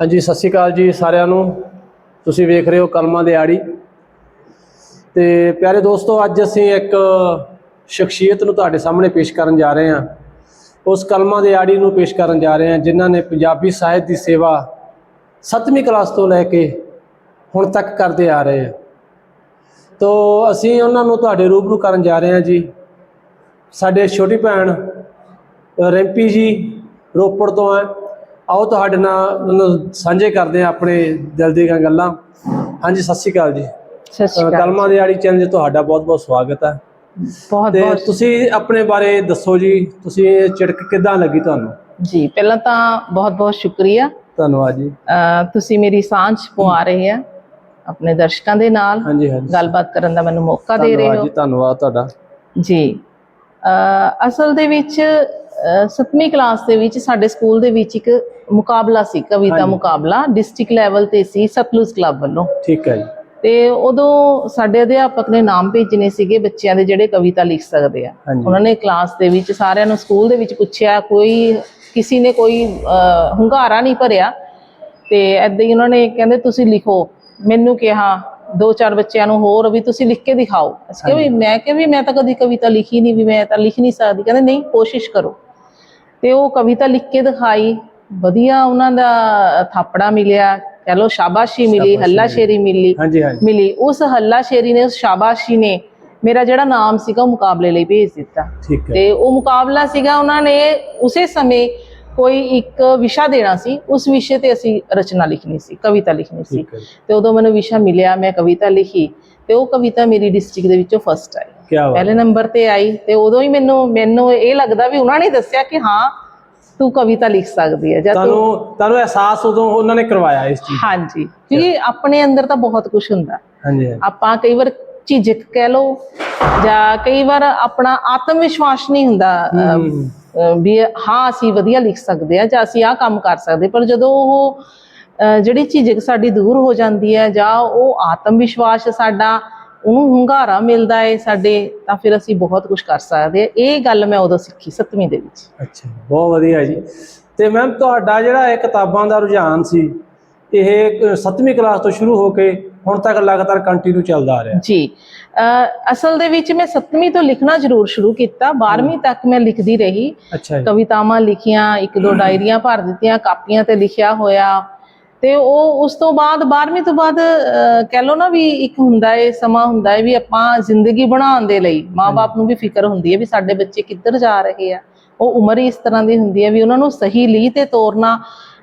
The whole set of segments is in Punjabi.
ਹਾਂਜੀ ਸਤਿ ਸ਼੍ਰੀ ਅਕਾਲ ਜੀ ਸਾਰਿਆਂ ਨੂੰ। ਤੁਸੀਂ ਵੇਖ ਰਹੇ ਹੋ ਕਲਮਾਂ ਦੇ ਆੜੀ। ਤੇ ਪਿਆਰੇ ਦੋਸਤੋ ਅੱਜ ਅਸੀਂ ਇੱਕ ਸ਼ਖਸੀਅਤ ਨੂੰ ਤੁਹਾਡੇ ਸਾਹਮਣੇ ਪੇਸ਼ ਕਰਨ ਜਾ ਰਹੇ ਹਾਂ। ਉਸ ਕਲਮਾਂ ਦੇ ਆੜੀ ਨੂੰ ਪੇਸ਼ ਕਰਨ ਜਾ ਰਹੇ ਹਾਂ ਜਿਨ੍ਹਾਂ ਨੇ ਪੰਜਾਬੀ ਸਾਹਿਤ ਦੀ ਸੇਵਾ 7ਵੀਂ ਕਲਾਸ ਤੋਂ ਲੈ ਕੇ ਹੁਣ ਤੱਕ ਕਰਦੇ ਆ ਰਹੇ ਹਾਂ। ਤੋ ਅਸੀਂ ਉਹਨਾਂ ਨੂੰ ਤੁਹਾਡੇ ਰੂਬਰੂ ਕਰਨ ਜਾ ਰਹੇ ਹਾਂ ਜੀ। ਸਾਡੇ ਛੋਟੀ ਭੈਣ ਅ, ਰਿੰਪੀ ਜੀ ਰੋਪੜ ਤੋਂ ਹੈ। ਆਓ ਤੁਹਾਡੇ ਨਾਲ ਸਾਂਝੇ ਕਰਦੇ ਹਾਂ ਆਪਣੇ ਦਿਲ ਦੀਆਂ ਗੱਲਾਂ। ਹਾਂਜੀ ਸਤਿ ਸ਼੍ਰੀ ਅਕਾਲ ਜੀ। ਸਤਿ ਸ਼੍ਰੀ ਅਕਾਲ ਕਲਮਾਂ ਦੀ ਆੜੀ ਚੈਨਲ 'ਚ ਤੁਹਾਡਾ ਬਹੁਤ-ਬਹੁਤ ਸਵਾਗਤ ਹੈ। ਬਹੁਤ ਤੇ ਬਹੁਤ ਤੁਸੀਂ ਆਪਣੇ ਬਾਰੇ ਦੱਸੋ ਜੀ ਤੁਸੀਂ ਚਿੜਕ ਕਿੱਦਾਂ ਲੱਗੀ ਤੁਹਾਨੂੰ? ਜੀ ਪਹਿਲਾਂ ਤਾਂ ਬਹੁਤ ਬਹੁਤ ਸ਼ੁਕਰੀਆ। ਧੰਨਵਾਦ ਜੀ। ਤੁਸੀਂ ਮੇਰੀ ਸਾਂਝ ਪਵਾ ਰਹੇ ਆ ਆਪਣੇ ਦਰਸ਼ਕਾਂ ਦੇ ਨਾਲ। ਗੱਲਬਾਤ ਕਰਨ ਦਾ ਮੈਨੂੰ ਮੌਕਾ ਦੇ ਰਹੇ ਹੋ। ਜੀ ਧੰਨਵਾਦ ਤੁਹਾਡਾ। ਜੀ। ਅਸਲ ਦੇ ਵਿੱਚ 7ਵੀਂ ਕਲਾਸ ਦੇ ਵਿੱਚ ਸਾਡੇ ਸਕੂਲ ਦੇ ਵਿੱਚ ਇੱਕ ਮੁਕਾਬਲਾ ਸੀ ਕਵਿਤਾ। ਮੁਕਾਬਲਾ ਡਿਸਟ੍ਰਿਕਟ ਲੈਵਲ ਤੇ ਸੀ ਸਤਲੁਜ ਕਲੱਬ ਵੱਲੋਂ। ਠੀਕ ਹੈ ਜੀ। ਤੇ ਉਦੋਂ ਸਾਡੇ ਅਧਿਆਪਕ ਨੇ ਨਾਮ ਭੇਜਨੇ ਸੀਗੇ ਬੱਚਿਆਂ ਦੇ ਜਿਹੜੇ ਕਵਿਤਾ ਲਿਖ ਸਕਦੇ ਆ। ਉਹਨਾਂ ਨੇ ਕਲਾਸ ਦੇ ਵਿੱਚ ਸਾਰਿਆਂ ਨੂੰ ਸਕੂਲ ਦੇ ਵਿੱਚ ਪੁੱਛਿਆ ਕੋਈ ਕਿਸੇ ਨੇ ਕੋਈ ਹੁੰਗਾਰਾ ਨਹੀਂ ਭਰਿਆ। ਤੇ ਐਦਾਂ ਹੀ ਉਹਨਾਂ ਨੇ ਕਹਿੰਦੇ ਤੁਸੀਂ ਲਿਖੋ। ਮੈਨੂੰ ਕਿਹਾ ਦੋ ਚਾਰ ਬੱਚਿਆਂ ਨੂੰ ਹੋਰ ਵੀ ਤੁਸੀਂ ਲਿਖ ਕੇ ਦਿਖਾਓ। ਅਸੀਂ ਕਿਹਾ ਵੀ ਮੈਂ ਕਿਹਾ ਵੀ ਮੈਂ ਤਾਂ ਕਦੀ ਕਵਿਤਾ ਲਿਖੀ ਨਹੀਂ ਵੀ ਮੈਂ ਤਾਂ ਲਿਖ ਨਹੀਂ ਸਕਦੀ। ਕਹਿੰਦੇ ਨਹੀਂ ਕੋਸ਼ਿਸ਼ ਕਰੋ। ਤੇ ਉਹ ਕਵਿਤਾ ਲਿਖ ਕੇ ਦਿਖਾਈ। ਵਧੀਆ ਉਹਨਾਂ ਦਾ ਥਾਪੜਾ ਮਿਲਿਆ। ਕਹ ਲੋ ਸ਼ਾਬਾਸ਼ੀ ਮਿਲੀ ਹੱਲਾ ਮਿਲੀ। ਸ਼ੇਰੀ ਮਿਲੀ ਮਿਲੀ। ਉਸ ਹੱਲਾ ਸ਼ੇਰੀ ਨੇ ਉਸ ਸ਼ਾਬਾਸ਼ੀ ਨੇ ਮੇਰਾ ਜਿਹੜਾ ਨਾਮ ਸੀਗਾ ਉਹ ਮੁਕਾਬਲੇ ਲਈ ਭੇਜ ਦਿੱਤਾ। ਤੇ ਉਹ ਮੁਕਾਬਲਾ ਸੀਗਾ ਉਹਨਾਂ ਨੇ ਉਸੇ ਸਮੇਂ ਕੋਈ ਇੱਕ ਵਿਸ਼ਾ ਦੇਣਾ ਸੀ ਉਸ ਵਿਸ਼ੇ ਤੇ ਅਸੀਂ ਰਚਨਾ ਲਿਖਣੀ ਸੀ ਕਵਿਤਾ ਲਿਖਣੀ ਸੀ। ਤੇ ਉਦੋਂ ਮੈਨੂੰ ਵਿਸ਼ਾ ਮਿਲਿਆ ਮੈਂ ਕਵਿਤਾ ਲਿਖੀ ਤੇ ਉਹ ਕਵਿਤਾ ਮੇਰੀ ਡਿਸਟ੍ਰਿਕਟ ਦੇ ਵਿੱਚੋਂ ਫਸਟ ਆਈ। ਪਹਿਲੇ ਨੰਬਰ ਤੇ ਆਈ ਤੇ ਉਦੋਂ ਹੀ ਮੈਨੂੰ ਮੈਨੂੰ ਇਹ ਲੱਗਦਾ ਵੀ ਉਹਨਾਂ ਨੇ ਦੱਸਿਆ ਕਿ ਹਾਂ ਤੂੰ ਕਵਿਤਾ ਲਿਖ ਸਕਦੀ ਹੈ ਜਾਂ ਤੁਹਾਨੂੰ ਤੁਹਾਨੂੰ ਅਹਿਸਾਸ ਉਦੋਂ ਉਹਨਾਂ ਨੇ ਕਰਵਾਇਆ ਇਸ ਚੀਜ਼? ਹਾਂਜੀ ਕਿਉਂਕਿ ਆਪਣੇ ਅੰਦਰ ਤਾਂ ਬਹੁਤ ਕੁਝ ਹੁੰਦਾ। ਹਾਂਜੀ। ਆਪਾਂ ਕਈ ਵਾਰ ਝਿਜਕ ਕਹਿ ਲੋ ਜਾਂ ਕਈ ਵਾਰ ਆਪਣਾ ਆਤਮ ਵਿਸ਼ਵਾਸ ਨਹੀਂ ਹੁੰਦਾ ਵੀ ਹਾਂ ਅਸੀਂ ਵਧੀਆ ਲਿਖ ਸਕਦੇ ਆ ਜਾਂ ਅਸੀਂ ਆਹ ਕੰਮ ਕਰ ਸਕਦੇ ਪਰ ਜਦੋਂ ਉਹ ਜਿਹੜੀ ਝਿਜਕ ਸਾਡੀ ਦੂਰ ਹੋ ਜਾਂਦੀ ਹੈ ਜਾਂ ਉਹ ਆਤਮ ਵਿਸ਼ਵਾਸ ਸਾਡਾ ਉਹਨੂੰ ਹੁੰਗਾਰਾ ਮਿਲਦਾ ਹੈ ਸਾਡੇ ਤਾਂ ਫਿਰ ਅਸੀਂ ਬਹੁਤ ਕੁਝ ਕਰ ਸਕਦੇ ਆ ਇਹ ਗੱਲ ਮੈਂ ਉਦੋਂ ਸਿੱਖੀ 7ਵੀਂ ਦੇ ਵਿੱਚ। ਅੱਛਾ ਬਹੁਤ ਵਧੀਆ ਜੀ। ਤੇ ਮੈਮ ਤੁਹਾਡਾ ਜਿਹੜਾ ਇਹ ਕਿਤਾਬਾਂ ਦਾ ਰੁਝਾਨ ਸੀ ਇਹ 7ਵੀਂ ਕਲਾਸ ਤੋਂ ਸ਼ੁਰੂ ਹੋ ਕੇ ਹੁਣ ਤੱਕ ਲਗਾਤਾਰ ਕੰਟੀਨਿਊ ਚੱਲਦਾ ਆ ਰਿਹਾ। ਜੀ। ਅਸਲ ਦੇ ਵਿੱਚ ਮੈਂ 7ਵੀਂ ਤੋਂ ਲਿਖਣਾ ਜ਼ਰੂਰ ਸ਼ੁਰੂ ਕੀਤਾ। 12ਵੀਂ ਤੱਕ ਮੈਂ ਲਿਖਦੀ ਰਹੀ। ਕਵਿਤਾਵਾਂ ਲਿਖੀਆਂ ਇੱਕ ਦੋ ਡਾਇਰੀਆਂ ਭਰ ਦਿੱਤੀਆਂ ਕਾਪੀਆਂ ਤੇ ਲਿਖਿਆ ਹੋਇਆ। ਤੇ ਉਹ ਉਸ ਤੋਂ ਬਾਅਦ 12ਵੀਂ ਤੋਂ ਬਾਅਦ ਕਹਿ ਲਓ ਨਾ ਵੀ ਇੱਕ ਹੁੰਦਾ ਏ ਸਮਾਂ ਹੁੰਦਾ ਏ ਵੀ ਆਪਾਂ ਜ਼ਿੰਦਗੀ ਬਣਾਉਣ ਦੇ ਲਈ ਮਾਪੇ ਨੂੰ ਵੀ ਫਿਕਰ ਹੁੰਦੀ ਹੈ ਵੀ ਸਾਡੇ ਬੱਚੇ ਕਿੱਧਰ ਜਾ ਰਹੇ ਆ। ਉਹ ਉਮਰ ਹੀ ਇਸ ਤਰ੍ਹਾਂ ਦੀ ਹੁੰਦੀ ਹੈ ਵੀ ਉਹਨਾਂ ਨੂੰ ਸਹੀ ਲੀਹ ਤੇ ਤੋਰਨਾ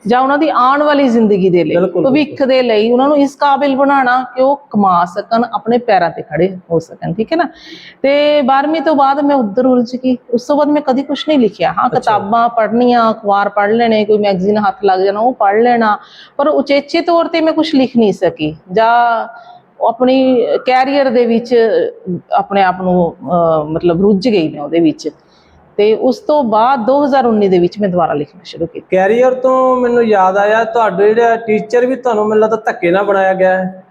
ਜਾਂ ਉਹਨਾਂ ਦੀ ਆਉਣ ਵਾਲੀ ਜ਼ਿੰਦਗੀ ਦੇ ਲਈ ਭਵਿੱਖ ਦੇ ਲਈ ਉਹਨਾਂ ਨੂੰ ਇਸ ਕਾਬਿਲ ਬਣਾਉਣਾ ਕਿ ਉਹ ਕਮਾ ਸਕਣ ਆਪਣੇ ਪੈਰਾਂ ਤੇ ਖੜੇ ਹੋ ਸਕਣ ਠੀਕ ਹੈ ਨਾ? ਤੇ 12ਵੀਂ ਤੋਂ ਬਾਅਦ ਮੈਂ ਉੱਧਰ ਉਲਝ ਗਈ। ਉਸ ਤੋਂ ਬਾਅਦ ਮੈਂ ਕਦੀ ਕੁਝ ਨਹੀਂ ਲਿਖਿਆ। ਹਾਂ ਕਿਤਾਬਾਂ ਪੜ੍ਹਨੀਆਂ ਅਖਬਾਰ ਪੜ੍ਹ ਲੈਣੇ ਕੋਈ ਮੈਗਜ਼ੀਨ ਹੱਥ ਲੱਗ ਜਾਣਾ ਉਹ ਪੜ੍ਹ ਲੈਣਾ ਪਰ ਉਚੇਚੇ ਤੌਰ ਤੇ ਮੈਂ ਕੁਝ ਲਿਖ ਨਹੀਂ ਸਕੀ। ਜਾਂ ਆਪਣੀ ਕੈਰੀਅਰ ਦੇ ਵਿੱਚ ਆਪਣੇ ਆਪ ਨੂੰ ਮਤਲਬ ਰੁੱਝ ਗਈ ਮੈਂ ਉਹਦੇ ਵਿੱਚ। ਤੇ ਉਸ ਤੋਂ ਬਾਅਦ 2019 ਦੇ ਵਿੱਚ ਮੈਂ ਦੁਬਾਰਾ ਲਿਖਣਾ ਸ਼ੁਰੂ ਕੀਤਾ। ਕੈਰੀਅਰ ਤੋਂ ਮੈਨੂੰ ਯਾਦ ਆਇਆ ਤੁਹਾਡੇ ਜਿਹੜਾ ਟੀਚਰ ਵੀ ਤੁਹਾਨੂੰ ਮੈਨੂੰ ਲੱਗਦਾ ਧੱਕੇ ਨਾਲ ਬਣਾਇਆ ਗਿਆ ਹੈ।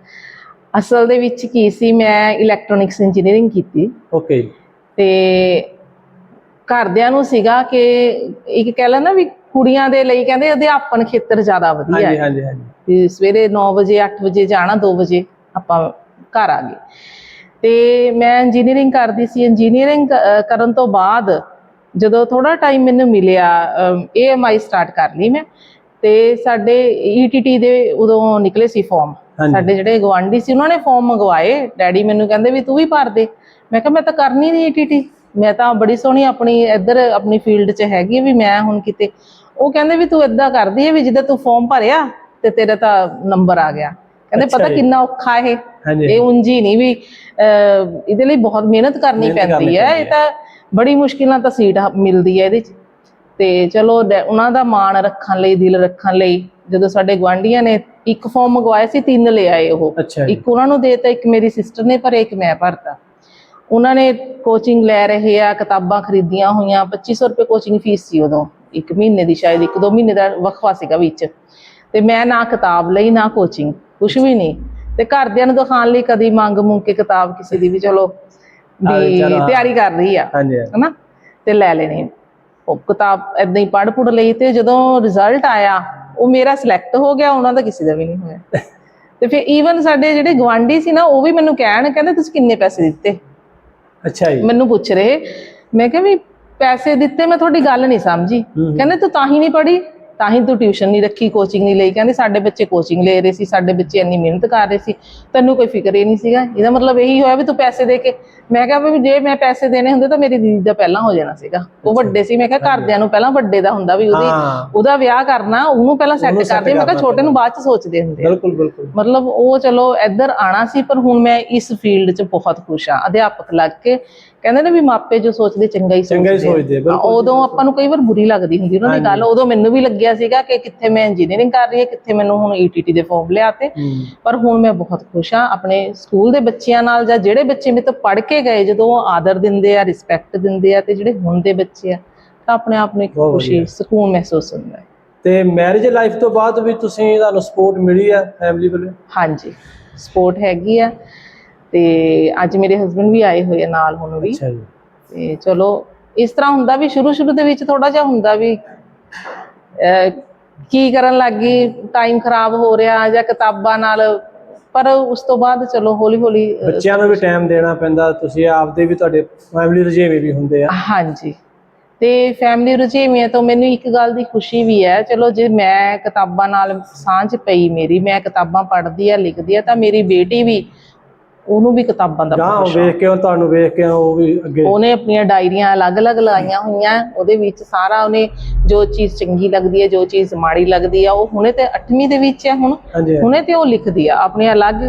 ਅਸਲ ਦੇ ਵਿੱਚ ਕੀ ਸੀ ਮੈਂ ਇਲੈਕਟ੍ਰੋਨਿਕਸ ਇੰਜੀਨੀਅਰਿੰਗ ਕੀਤੀ। ਓਕੇ ਤੇ ਘਰਦਿਆਂ ਨੂੰ ਸੀਗਾ ਕਿ ਇੱਕ ਕਹਿ ਲਾ ਨਾ ਵੀ ਕੁੜੀਆਂ ਦੇ ਲਈ ਕਹਿੰਦੇ ਅਧਿਆਪਨ ਖੇਤਰ ਜ਼ਿਆਦਾ ਵਧੀਆ ਹੈ। ਹਾਂਜੀ ਹਾਂਜੀ। ਵੀ ਸਵੇਰੇ 9 ਵਜੇ 8 ਵਜੇ ਜਾਣਾ 2 ਵਜੇ ਆਪਾਂ ਘਰ ਆ ਗਏ। ਤੇ ਮੈਂ ਇੰਜੀਨੀਅਰਿੰਗ ਕਰਦੀ ਸੀ। ਇੰਜੀਨੀਅਰਿੰਗ ਕਰਨ ਤੋਂ ਬਾਅਦ ਜਦੋਂ ਥੋੜਾ ਟਾਈਮ ਮੈਨੂੰ ਮਿਲਿਆ ਏਐਮਆਈ ਸਟਾਰਟ ਕਰ ਲਈ ਮੈਂ ਤੇ ਸਾਡੇ ਈਟੀਟੀ ਦੇ ਉਦੋਂ ਨਿਕਲੇ ਸੀ ਫਾਰਮ। ਸਾਡੇ ਜਿਹੜੇ ਗਵਾਂਢੀ ਸੀ ਉਹਨਾਂ ਨੇ ਫਾਰਮ ਮੰਗਵਾਏ। ਡੈਡੀ ਮੈਨੂੰ ਕਹਿੰਦੇ ਵੀ ਤੂੰ ਵੀ ਭਰ ਦੇ। ਮੈਂ ਕਿਹਾ ਮੈਂ ਤਾਂ ਕਰਨੀ ਨਹੀਂ ਈਟੀਟੀ ਮੈਂ ਤਾਂ ਬੜੀ ਸੋਹਣੀ ਆਪਣੀ ਇੱਧਰ ਆਪਣੀ ਫੀਲਡ 'ਚ ਹੈਗੀ ਵੀ ਮੈਂ ਹੁਣ ਕਿਤੇ ਉਹ ਕਹਿੰਦੇ ਵੀ ਤੂੰ ਇਦਾਂ ਕਰਦੀ ਹੈ ਵੀ ਜਿੱਦਾਂ ਤੂੰ ਫਾਰਮ ਭਰਿਆ ਤੇ ਤੇਰਾ ਤਾਂ ਨੰਬਰ ਆ ਗਿਆ। ਕਹਿੰਦੇ ਪਤਾ। ਕਿੰਨਾ ਔਖਾ ਇਹ। ਇਹ ਉਂਝੀ ਨਹੀਂ ਵੀ ਇਹਦੇ ਲਈ ਬਹੁਤ ਮਿਹਨਤ ਕਰਨੀ ਪੈਂਦੀ ਹੈ ਇਹ ਤਾਂ ਬੜੀ ਮੁਸ਼ਕਿਲ ਨਾਲ ਤਾਂ ਸੀਟ ਮਿਲਦੀ ਹੈ ਇਹਦੇ 'ਚ। ਤੇ ਚਲੋ ਉਹਨਾਂ ਦਾ ਮਾਣ ਰੱਖਣ ਲਈ ਦਿਲ ਰੱਖਣ ਲਈ ਜਦੋਂ ਸਾਡੇ ਗਵਾਂਢੀਆਂ ਨੇ ਇੱਕ ਫਾਰਮ ਮੰਗਵਾਇਆ ਸੀ ਤਿੰਨ ਲੈ ਆਏ ਉਹ। ਇੱਕ ਉਹਨਾਂ ਨੂੰ ਦੇਤਾ ਇੱਕ ਮੇਰੀ ਸਿਸਟਰ ਨੇ ਭਰਿਆ ਇੱਕ ਮੈਂ ਭਰਤਾ। ਉਹਨਾਂ ਨੇ ਕੋਚਿੰਗ ਲੈ ਰਹੇ ਆ ਕਿਤਾਬਾਂ ਖਰੀਦੀਆਂ ਹੋਈਆਂ 2500 ਰੁਪਏ ਕੋਚਿੰਗ ਫੀਸ ਸੀ ਉਦੋਂ। ਇੱਕ ਮਹੀਨੇ ਦੀ ਸ਼ਾਇਦ ਇੱਕ ਦੋ ਮਹੀਨੇ ਦਾ ਵਕਫਾ ਸੀਗਾ ਵਿੱਚ। ਤੇ ਮੈਂ ਨਾ ਕਿਤਾਬ ਲਈ ਨਾ ਕੋਚਿੰਗ ਕੁਝ ਵੀ ਨਹੀਂ। ਤੇ ਘਰਦਿਆਂ ਨੂੰ ਦਿਖਾਉਣ ਲਈ ਕਦੀ ਮੰਗ ਮੁੰਗ ਕੇ ਕਿਤਾਬ ਕਿਸੇ ਦੀ ਵੀ ਚਲੋ ਵੀ। ਤਿਆਰੀ ਕਰ ਰਹੀ ਆ। ਹਨਾ? ਤੇ ਲੈ ਲੈਣੇ। ਉਹ ਕਿਤਾਬ ਏਦਾਂ ਹੀ ਪੜ੍ਹ ਪੁੜ ਲਈ ਤੇ ਜਦੋਂ ਰਿਜ਼ਲਟ ਆਇਆ ਉਹ ਮੇਰਾ ਸਿਲੈਕਟ ਹੋ ਗਿਆ ਉਹਨਾਂ ਦਾ ਕਿਸੇ ਦਾ ਵੀ ਨਹੀਂ ਹੋਇਆ। ਤੇ ਫਿਰ ਈਵਨ ਸਾਡੇ ਜਿਹੜੇ ਗਵਾਂਢੀ ਸੀ ਨਾ ਉਹ ਵੀ ਮੈਨੂੰ ਕਹਿਣ ਕਹਿੰਦੇ ਤੁਸੀਂ ਕਿੰਨੇ ਪੈਸੇ ਦਿੱਤੇ? ਅੱਛਾ ਜੀ। ਮੈਨੂੰ ਪੁੱਛ ਰਹੇ। ਮੈਂ ਕਿਹਾ ਵੀ ਪੈਸੇ ਦਿੱਤੇ ਮੈਂ ਤੁਹਾਡੀ ਗੱਲ ਨਹੀਂ ਸਮਝੀ। ਕਹਿੰਦੇ ਤੂੰ ਤਾਂ ਹੀ ਨਹੀਂ ਪੜ੍ਹੀ। ਤਾਂ ਹੀ ਤੂੰ ਟਿਊਸ਼ਨ ਨਹੀਂ ਰੱਖੀ ਕੋਚਿੰਗ ਨਹੀਂ ਲਈ। ਕਹਿੰਦੇ ਸਾਡੇ ਬੱਚੇ ਕੋਚਿੰਗ ਲੈ ਰਹੇ ਸੀ ਸਾਡੇ ਬੱਚੇ ਇੰਨੀ ਮਿਹਨਤ ਕਰ ਰਹੇ ਸੀ। ਤੈਨੂੰ ਕੋਈ ਫਿਕਰ ਹੀ ਨਹੀਂ ਸੀਗਾ? ਇਹਦਾ ਮਤਲਬ ਇਹੀ ਹੋਇਆ ਵੀ ਤੂੰ ਪੈਸੇ ਦੇ ਕੇ ਮੈਂ ਕਿਹਾ ਵੀ ਜੇ ਮੈਂ ਪੈਸੇ ਦੇਣੇ ਹੁੰਦੇ ਤਾਂ ਮੇਰੀ ਦੀਦੀ ਦਾ ਪਹਿਲਾਂ ਹੋ ਜਾਣਾ ਸੀਗਾ। ਉਹ ਵੱਡੇ ਸੀ ਮੈਂ ਕਿਹਾ ਘਰਦਿਆਂ ਨੂੰ ਪਹਿਲਾਂ ਵੱਡੇ ਦਾ ਹੁੰਦਾ ਵੀ ਉਹਦੀ ਉਹਦਾ ਵਿਆਹ ਕਰਨਾ ਉਹਨੂੰ ਪਹਿਲਾਂ ਸੈੱਟ ਕਰਦੇ। ਮੈਂ ਕਿਹਾ ਛੋਟੇ ਨੂੰ ਬਾਅਦ ਚ ਸੋਚਦੇ ਹੁੰਦੇ ਆ। ਬਿਲਕੁਲ ਬਿਲਕੁਲ। ਮਤਲਬ ਉਹ ਚਲੋ ਇੱਧਰ ਆਣਾ ਸੀ ਪਰ ਹੁਣ ਮੈਂ ਇਸ ਫੀਲਡ 'ਚ ਬਹੁਤ ਖੁਸ਼ ਹਾਂ। ਅਧਿਆਪਕ ਲੱਗ ਕੇ ਕਹਿੰਦੇ ਨੇ ਵੀ ਮਾਪੇ ਜੋ ਸੋਚਦੇ ਚੰਗਾ ਹੀ ਚੰਗਾ ਹੀ ਸੋਚਦੇ ਬਿਲਕੁਲ ਉਦੋਂ ਆਪਾਂ ਨੂੰ ਕਈ ਵਾਰ ਬੁਰੀ ਲੱਗਦੀ ਹੁੰਦੀ ਉਹਨਾਂ ਦੀ ਗੱਲ ਉਦੋਂ ਮੈਨੂੰ ਵੀ ਲੱਗਿਆ ਸੀਗਾ ਕਿ ਕਿੱਥੇ ਮੈਂ ਇੰਜੀਨੀਅਰਿੰਗ ਕਰ ਰਹੀ ਹੈ ਕਿੱਥੇ ਮੈਨੂੰ ਹੁਣ ਈਟੀਟੀ ਦੇ ਫਾਰਮ ਲਿਆਤੇ ਪਰ ਹੁਣ ਮੈਂ ਬਹੁਤ ਖੁਸ਼ ਹਾਂ ਆਪਣੇ ਸਕੂਲ ਦੇ ਬੱਚਿਆਂ ਨਾਲ ਜਾਂ ਜਿਹੜੇ ਬੱਚੇ ਮੇਰੇ ਤੋਂ ਪੜ੍ਹ ਕੇ ਗਏ ਜਦੋਂ ਉਹ ਆਦਰ ਦਿੰਦੇ ਆ ਰਿਸਪੈਕਟ ਦਿੰਦੇ ਆ ਤੇ ਜਿਹੜੇ ਹੁਣ ਦੇ ਬੱਚੇ ਆ ਤਾਂ ਆਪਣੇ ਆਪ ਨੂੰ ਇੱਕ ਖੁਸ਼ੀ ਸਕੂਨ ਮਹਿਸੂਸ ਹੁੰਦਾ ਹੈ। ਤੇ ਮੈਰਿਜ ਲਾਈਫ ਤੋਂ ਬਾਅਦ ਵੀ ਤੁਸੀਂ ਤੁਹਾਨੂੰ ਸਪੋਰਟ ਮਿਲੀ ਆ ਫੈਮਿਲੀ ਵੱਲੋਂ? ਹਾਂਜੀ। ਸਪੋਰਟ ਹੈਗੀ ਆ। ਤੇ ਅੱਜ ਮੇਰੇ ਹਸਬੰਡ ਵੀ ਆਏ ਹੋਏ ਆ ਨਾਲ ਹੁਣ ਵੀ। ਅੱਛਾ ਜੀ। ਤੇ ਚਲੋ ਇਸ ਤਰ੍ਹਾਂ ਹੁੰਦਾ ਵੀ ਸ਼ੁਰੂ ਸ਼ੁਰੂ ਦੇ ਵਿੱਚ ਥੋੜਾ ਜਿਹਾ ਹੁੰਦਾ ਵੀ ਅਹ, ਕੀ ਕਰਨ ਲੱਗੀ ਟਾਈਮ ਖਰਾਬ ਹੋ ਰਿਹਾ ਜਾਂ ਕਿਤਾਬਾਂ ਨਾਲ ਪਰ ਉਸ ਤੋਂ ਬਾਅਦ ਚਲੋ ਹੌਲੀ ਹੌਲੀ ਬੱਚਿਆਂ ਨੂੰ ਵੀ ਟਾਈਮ ਦੇਣਾ ਪੈਂਦਾ ਤੁਸੀਂ ਆਪਦੇ ਵੀ ਤੁਹਾਡੇ ਫੈਮਿਲੀ ਰੁਝੇਵੇਂ ਵੀ ਹੁੰਦੇ ਆ। ਹਾਂਜੀ। ਤੇ ਫੈਮਿਲੀ ਰੁਝੇਵਿਆਂ ਤੋਂ ਮੈਨੂੰ ਇੱਕ ਗੱਲ ਦੀ ਖੁਸ਼ੀ ਵੀ ਹੈ ਚਲੋ ਜੇ ਮੈਂ ਕਿਤਾਬਾਂ ਨਾਲ ਸਾਂਝ ਪਈ ਮੇਰੀ ਮੈਂ ਕਿਤਾਬਾਂ ਪੜ੍ਹਦੀ ਆ ਲਿਖਦੀ ਆ ਤਾਂ ਮੇਰੀ ਬੇਟੀ ਵੀ ਉਹਨੂੰ ਵੀ ਕਿਤਾਬਾਂ ਦਾ ਜਾਂ ਬਹੁਤ ਉਹ ਸ਼ੌਕ ਵੇਖ ਕੇ ਉਹ ਤੁਹਾਨੂੰ ਵੇਖ ਕੇ ਉਹ ਵੀ ਅੱਗੇ। ਉਹਨੇ ਆਪਣੀਆਂ ਡਾਇਰੀਆਂ ਅਲੱਗ-ਅਲੱਗ ਲਾਈਆਂ ਹੋਈਆਂ ਉਹਦੇ ਵਿੱਚ ਸਾਰਾ ਉਹਨੇ ਜੋ ਚੀਜ਼ ਚੰਗੀ ਲੱਗਦੀ ਹੈ ਜੋ ਚੀਜ਼ ਮਾੜੀ ਲੱਗਦੀ ਆ ਉਹ ਹੁਣੇ ਤੇ 8ਵੀਂ ਦੇ ਵਿੱਚ ਹੈ ਹੁਣ। ਹਾਂਜੀ ਹੁਣੇ ਤੇ ਉਹ ਲਿਖਦੀ ਆ ਆਪਣੀਆਂ ਅਲੱਗ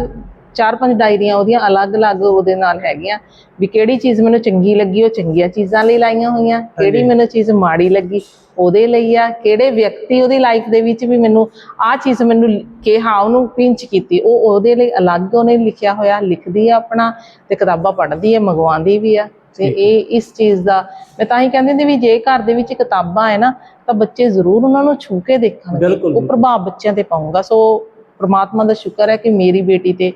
ਚਾਰ ਪੰਜ ਡਾਇਰੀਆਂ ਉਹਦੀਆਂ ਅਲੱਗ-ਅਲੱਗ ਉਹਦੇ ਨਾਲ ਹੈਗੀਆਂ। ਵੀ ਕਿਹੜੀ ਚੀਜ਼ ਮੈਨੂੰ ਚੰਗੀ ਲੱਗੀ ਉਹ ਚੰਗੀਆਂ ਚੀਜ਼ਾਂ ਲਈ ਲਾਈਆਂ ਹੋਈਆਂ। ਕਿਹੜੀ ਮੈਨੂੰ ਚੀਜ਼ ਮਾੜੀ ਲੱਗੀ ਉਹਦੇ ਲਈ ਆ। ਕਿਹੜੇ ਵਿਅਕਤੀ ਉਹਦੀ ਲਾਈਫ ਦੇ ਵਿੱਚ ਵੀ ਮੈਨੂੰ ਆਹ ਚੀਜ਼ ਮੈਨੂੰ ਕਿਹਾ ਉਹਨੂੰ ਪਿੰਚ ਕੀਤੀ ਉਹ ਉਹਦੇ ਲਈ ਅਲੱਗ ਉਹਨੇ ਲਿਖਿਆ ਹੋਇਆ। ਲਿਖਦੀ ਆ ਆਪਣਾ ਤੇ ਕਿਤਾਬਾਂ ਪੜ੍ਹਦੀ ਹੈ ਮੰਗਵਾਉਂਦੀ ਵੀ ਆ। ਤੇ ਇਹ ਇਸ ਚੀਜ਼ ਦਾ ਮੈਂ ਤਾਂ ਹੀ ਕਹਿੰਦੀ ਹੁੰਦੀ ਵੀ ਜੇ ਘਰ ਦੇ ਵਿੱਚ ਕਿਤਾਬਾਂ ਹੈ ਨਾ ਤਾਂ ਬੱਚੇ ਜ਼ਰੂਰ ਉਹਨਾਂ ਨੂੰ ਛੂ ਕੇ ਦੇਖਣਗੇ। ਉਹ ਪ੍ਰਭਾਵ ਬੱਚਿਆਂ ਤੇ ਪਾਊਗਾ। ਸੋ ਪ੍ਰਮਾਤਮਾ ਦਾ ਸ਼ੁਕਰ ਹੈ ਕਿ ਮੇਰੀ ਬੇਟੀ ਤੇ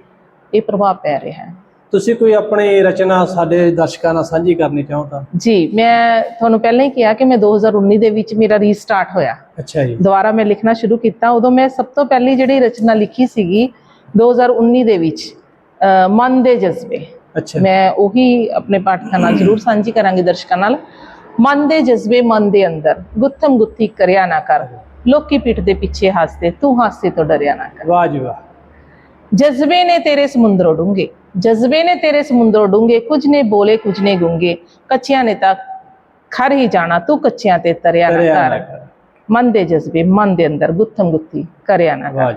ਇਹ ਪ੍ਰਭਾਵ ਪੈ ਰਿਹਾ ਹੈ। ਤੁਸੀਂ ਕੋਈ ਆਪਣੀ ਰਚਨਾ ਸਾਡੇ ਦਰਸ਼ਕਾਂ ਨਾਲ ਸਾਂਝੀ ਕਰਨੀ ਚਾਹੋ ਤਾਂ? ਜੀ ਮੈਂ ਤੁਹਾਨੂੰ ਪਹਿਲਾਂ ਹੀ ਕਿਹਾ ਕਿ ਮੈਂ 2019 ਦੇ ਵਿੱਚ ਮੇਰਾ ਰੀਸਟਾਰਟ ਹੋਇਆ। ਅੱਛਾ ਜੀ। ਦੁਬਾਰਾ ਮੈਂ ਲਿਖਣਾ ਸ਼ੁਰੂ ਕੀਤਾ। ਉਦੋਂ ਮੈਂ ਸਭ ਤੋਂ ਪਹਿਲੀ ਜਿਹੜੀ ਰਚਨਾ ਲਿਖੀ ਸੀਗੀ 2019 ਦੇ ਵਿੱਚ ਮਨ ਦੇ ਜਜ਼ਬੇ। ਅੱਛਾ। ਮੈਂ ਉਹੀ ਆਪਣੇ ਪਾਠਕਾਂ ਨਾਲ ਜ਼ਰੂਰ ਸਾਂਝੀ ਕਰਾਂਗੀ ਦਰਸ਼ਕਾਂ ਨਾਲ। ਮਨ ਦੇ ਜਜ਼ਬੇ ਮਨ ਦੇ ਅੰਦਰ। ਗੁੱਥਮ ਗੁੱਥੀ ਕਰਿਆ ਨਾ ਕਰ। ਲੋਕੀ ਪਿੱਠ ਦੇ ਪਿੱਛੇ ਹੱਸਦੇ ਤੂੰ ਹਾਸੇ ਤੋਂ ਡਰਿਆ ਨਾ ਕਰ। ਵਾਹ ਜੀ ਵਾਹ। ਜਜ਼ਬੇ ਨੇ ਤੇਰੇ ਸਮੁੰਦਰੋਂ ਡੂੰਘੇ ਜਜ਼ਬੇ ਨੇ ਤੇਰੇ ਸਮੁੰਦਰੋਂ ਡੂੰਘੇ ਕੁਝ ਨੇ ਬੋਲੇ ਕੁਝ ਨੇ ਗੁੰਗੇ ਕੱਚਿਆਂ ਨੇ ਤਾਂ ਖਰ ਹੀ ਜਾਣਾ ਤੂੰ ਕੱਚਿਆਂ ਤੇ ਤਰਿਆ ਨਾ ਕਰ। ਮਨ ਦੇ ਜਜ਼ਬੇ ਮਨ ਦੇ ਅੰਦਰ ਗੁੱਥਮ ਗੁੱਥੀ ਕਰਿਆ ਨਾ ਕਰ।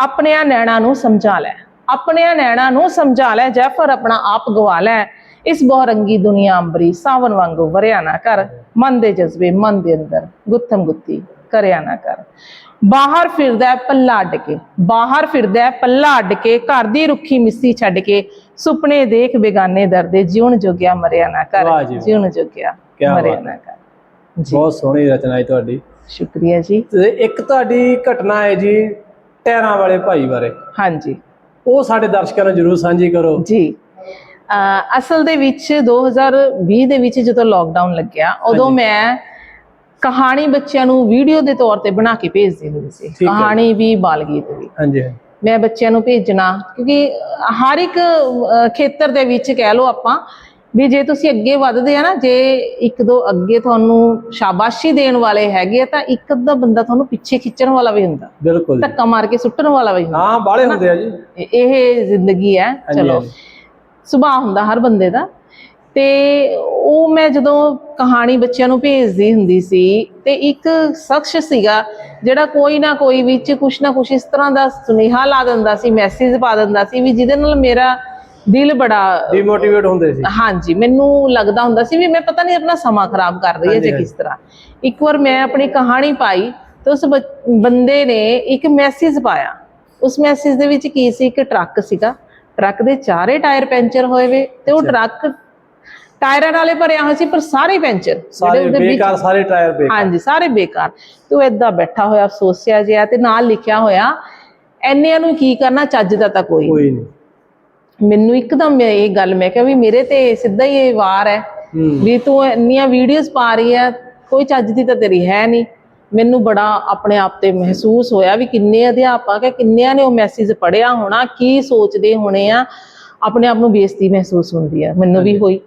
ਆਪਣਿਆਂ ਨੈਣਾ ਨੂੰ ਸਮਝਾ ਲੈ ਆਪਣਿਆਂ ਨੈਣਾ ਨੂੰ ਸਮਝਾ ਲੈ ਜੈਫਰ ਆਪਣਾ ਆਪ ਗਵਾ ਲੈ ਇਸ ਬਹੁਰੰਗੀ ਦੁਨੀਆ ਅੰਬਰੀ ਸਾਵਨ ਵਾਂਗੂ ਵਰਿਆ ਨਾ ਕਰ। ਮਨ ਦੇ ਜਜ਼ਬੇ ਮਨ ਦੇ ਅੰਦਰ ਗੁੱਥਮ ਗੁੱਥੀ ਕਰਿਆ ਨਾ ਕਰ। ਬਾਹਰ ਫਿਰਦਾ ਪੱਲਾ ਅੱਡ ਕੇ ਬਾਹਰ ਫਿਰਦਾ ਪੱਲਾ ਅੱਡ ਕੇ ਘਰ ਦੀ ਰੁੱਖੀ ਮਿੱਸੀ ਛੱਡ ਕੇ ਸੁਪਨੇ ਦੇਖ ਬੇਗਾਨੇ ਦਰਦੇ ਜਿਉਣ ਜੋਗਿਆ ਮਰਿਆ ਨਾ ਕਰ। ਜਿਉਣ ਜੋਗਿਆ ਮਰਿਆ ਨਾ ਕਰ। ਬਹੁਤ ਸੋਹਣੀ ਰਚਨਾ ਹੈ ਤੁਹਾਡੀ। ਸ਼ੁਕਰੀਆ ਜੀ। ਤੇ ਇੱਕ ਤੁਹਾਡੀ ਘਟਨਾ ਹੈ ਜੀ ਟਹਿਰਾਂ ਵਾਲੇ ਭਾਈ ਬਾਰੇ। ਹਾਂਜੀ। ਉਹ ਸਾਡੇ ਦਰਸ਼ਕਾਂ ਨਾਲ ਜਰੂਰ ਸਾਂਝੀ ਕਰੋ। ਜੀ। ਅਸਲ ਦੇ ਵਿੱਚ 2020 ਦੇ ਵਿੱਚ ਜਦੋਂ ਲੋਕਡਾਊਨ ਲੱਗਿਆ ਉਦੋਂ। ਮੈਂ ਕਹਾਣੀ ਬੱਚਿਆਂ ਨੂੰ ਵੀਡੀਓ ਦੇ ਤੌਰ ਤੇ ਬਣਾ ਕੇ ਭੇਜਦੀ ਹੁੰਦੀ ਸੀ। ਠੀਕ ਹੈ। ਕਹਾਣੀ ਵੀ ਬਾਲ ਗੀਤ ਵੀ। ਹਾਂਜੀ ਹਾਂਜੀ। ਮੈਂ ਬੱਚਿਆਂ ਨੂੰ ਭੇਜਣਾ ਕਿਉਂਕਿ ਹਰ ਇੱਕ ਅਹ, ਖੇਤਰ ਦੇ ਵਿੱਚ ਕਹਿ ਲਓ ਆਪਾਂ ਵੀ ਜੇ ਤੁਸੀਂ ਅੱਗੇ ਵੱਧਦੇ ਆ ਨਾ ਜੇ ਇੱਕ ਦੋ ਅੱਗੇ ਤੁਹਾਨੂੰ ਸ਼ਾਬਾਸ਼ੀ ਦੇਣ ਵਾਲੇ ਹੈਗੇ ਆ ਤਾਂ ਇੱਕ ਅੱਧਾ ਬੰਦਾ ਤੁਹਾਨੂੰ ਪਿੱਛੇ ਖਿੱਚਣ ਵਾਲਾ ਵੀ ਹੁੰਦਾ। ਬਿਲਕੁਲ ਜੀ। ਧੱਕਾ ਮਾਰ ਕੇ ਸੁੱਟਣ ਵਾਲਾ ਵੀ ਹੁੰਦਾ। ਹਾਂ ਬਾਲੇ ਹੁੰਦੇ ਆ ਜੀ। ਇਹ- ਇਹ ਜ਼ਿੰਦਗੀ ਹੈ। ਹਾਂਜੀ, ਚਲੋ। ਹਾਂਜੀ। ਸੁਭਾਅ ਹੁੰਦਾ ਹਰ ਬੰਦੇ ਦਾ। ਤੇ ਉਹ ਮੈਂ ਜਦੋਂ ਕਹਾਣੀ ਬੱਚਿਆਂ ਨੂੰ ਭੇਜਦੀ ਹੁੰਦੀ ਸੀ ਤੇ ਇੱਕ ਸ਼ਖਸ ਸੀਗਾ ਜਿਹੜਾ ਕੋਈ ਨਾ ਕੋਈ ਵਿੱਚ ਕੁਛ ਨਾ ਕੁਛ ਇਸ ਤਰ੍ਹਾਂ ਦਾ ਸੁਨੇਹਾ ਲਾ ਦਿੰਦਾ ਸੀ ਮੈਸੇਜ ਪਾ ਦਿੰਦਾ ਸੀ ਵੀ ਜਿਹਦੇ ਨਾਲ ਮੇਰਾ ਦਿਲ ਬੜਾ ਡੀਮੋਟੀਵੇਟ ਹੁੰਦੇ ਸੀ। ਹਾਂਜੀ ਮੈਨੂੰ ਲੱਗਦਾ ਹੁੰਦਾ ਸੀ ਵੀ ਮੈਂ ਪਤਾ ਨਹੀਂ ਆਪਣਾ ਸਮਾਂ ਖਰਾਬ ਕਰ ਰਹੀ ਹਾਂ ਜਾਂ ਕਿਸ ਤਰ੍ਹਾਂ। ਇੱਕ ਵਾਰ ਮੈਂ ਆਪਣੀ ਕਹਾਣੀ ਪਾਈ ਤੇ ਉਸ ਬੰਦੇ ਨੇ ਇੱਕ ਮੈਸੇਜ ਪਾਇਆ। ਉਸ ਮੈਸੇਜ ਦੇ ਵਿੱਚ ਕੀ ਸੀ? ਇੱਕ ਟਰੱਕ ਸੀਗਾ। ਟਰੱਕ ਦੇ ਚਾਰੇ ਟਾਇਰ ਪੈਂਚਰ ਹੋਏ ਵੇ ਤੇ ਉਹ ਟਰੱਕ ਟਾਇਰਾਂ ਨਾਲੇ ਭਰਿਆ ਹੋਇਆ ਸੀ ਪਰ ਸਾਰੇ ਪੈਂਚਰ ਸਾਰੇ ਬੇਕਾਰ ਸਾਰੇ ਟਾਇਰ ਬੇਕਾਰ। ਹਾਂਜੀ ਸਾਰੇ ਬੇਕਾਰ। ਤੇ ਉਹ ਬੈਠਾ ਹੋਇਆ ਅਫਸੋਸਿਆ ਜਿਹਾ ਤੇ ਨਾਲ ਲਿਖਿਆ ਹੋਇਆ ਐਨਿਆਂ ਨੂੰ ਕੀ ਕਰਨਾ ਚੱਜ ਦਾ ਤਾਂ ਕੋਈ। ਕੋਈ ਨਹੀਂ। ਮੈਨੂੰ ਇੱਕਦਮ ਇਹ ਗੱਲ ਮੈਂ ਕਿਹਾ ਵੀ ਮੇਰੇ ਤੇ ਸਿੱਧਾ ਹੀ ਇਹ ਵਾਰ ਹੂੰ ਵੀ ਤੂੰ ਇੰਨੀਆਂ ਵੀਡੀਓਜ਼ ਪਾ ਰਹੀ ਹੈ ਕੋਈ ਚੱਜ ਦੀ ਤਾਂ ਤੇਰੀ ਹੈ ਨਹੀਂ। ਮੈਨੂੰ ਬੜਾ ਆਪਣੇ ਆਪ ਤੇ ਮਹਿਸੂਸ ਹੋਇਆ ਵੀ ਕਿੰਨੇ ਅਧਿਆਪਕ ਹੈ ਕਿੰਨਿਆਂ ਨੇ ਉਹ ਮੈਸੇਜ ਪੜਿਆ ਹੋਣਾ ਕੀ ਸੋਚਦੇ ਹੋਣੇ ਆ ਆਪਣੇ ਆਪ ਨੂੰ ਬੇਇੱਜ਼ਤੀ ਮਹਿਸੂਸ ਹੁੰਦੀ ਆ ਮੈਨੂੰ ਵੀ ਹੋਈ।